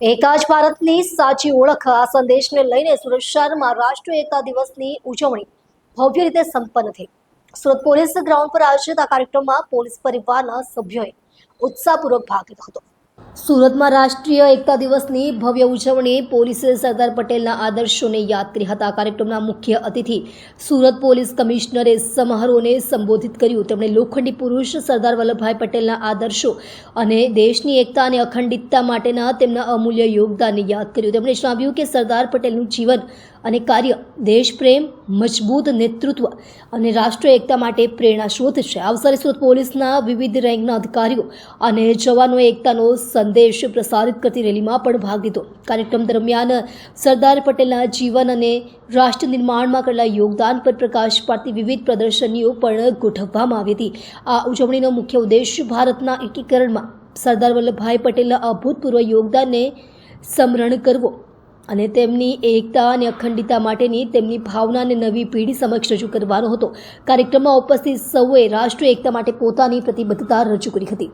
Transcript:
એકા જ ભારતની સાચી ઓળખ. આ સંદેશને લઈને સુરત શહેરમાં રાષ્ટ્રીય એકતા દિવસની ઉજવણી ભવ્ય રીતે સંપન્ન થઈ. સુરત પોલીસ ગ્રાઉન્ડ પર આયોજિત આ કાર્યક્રમમાં પોલીસ પરિવારના સભ્યોએ ઉત્સાહપૂર્વક ભાગ લીધો હતો. સુરતમાં રાષ્ટ્રીય એકતા દિવસની ભવ્ય ઉજવણી પોલીસે સરદાર પટેલના આદર્શોને યાદ હતા. કાર્યક્રમના મુખ્ય અતિથિ સુરત પોલીસ કમિશનરે સમારોહને સંબોધિત કર્યું. તેમણે લોખંડી પુરુષ સરદાર વલ્લભભાઈ પટેલના આદર્શો અને દેશની એકતા અને અખંડિતતા માટેના તેમના અમૂલ્ય યોગદાનને યાદ કર્યું. તેમણે જણાવ્યું કે સરદાર પટેલનું જીવન અને કાર્ય દેશપ્રેમ, મજબૂત નેતૃત્વ અને રાષ્ટ્રીય એકતા માટે પ્રેરણા સ્ત્રોત છે. આ અવસરે સુરત પોલીસના વિવિધ રેન્કના અધિકારીઓ અને જવાનોએ એકતાનો સંદેશ પ્રસારિત કરતી રેલીમાં પણ ભાગ લીધો. કાર્યક્રમ દરમિયાન સરદાર પટેલના જીવન અને રાષ્ટ્ર નિર્માણમાં કરેલા યોગદાન પર પ્રકાશ પાડતી વિવિધ પ્રદર્શનીઓ પણ ગોઠવવામાં આવી હતી. આ ઉજવણીનો મુખ્ય ઉદ્દેશ ભારતના એકીકરણમાં સરદાર વલ્લભભાઈ પટેલના અભૂતપૂર્વ યોગદાનને સ્મરણ કરવો. અને તેમની એકતા અને અખંડિતતા માટેની તેમની ભાવનાને નવી પેઢી સમક્ષ રજૂ કરવાનો હતો. કાર્યક્રમમાં ઉપસ્થિત સૌએ રાષ્ટ્રીય એકતા માટે પોતાની પ્રતિબદ્ધતા રજૂ કરી હતી.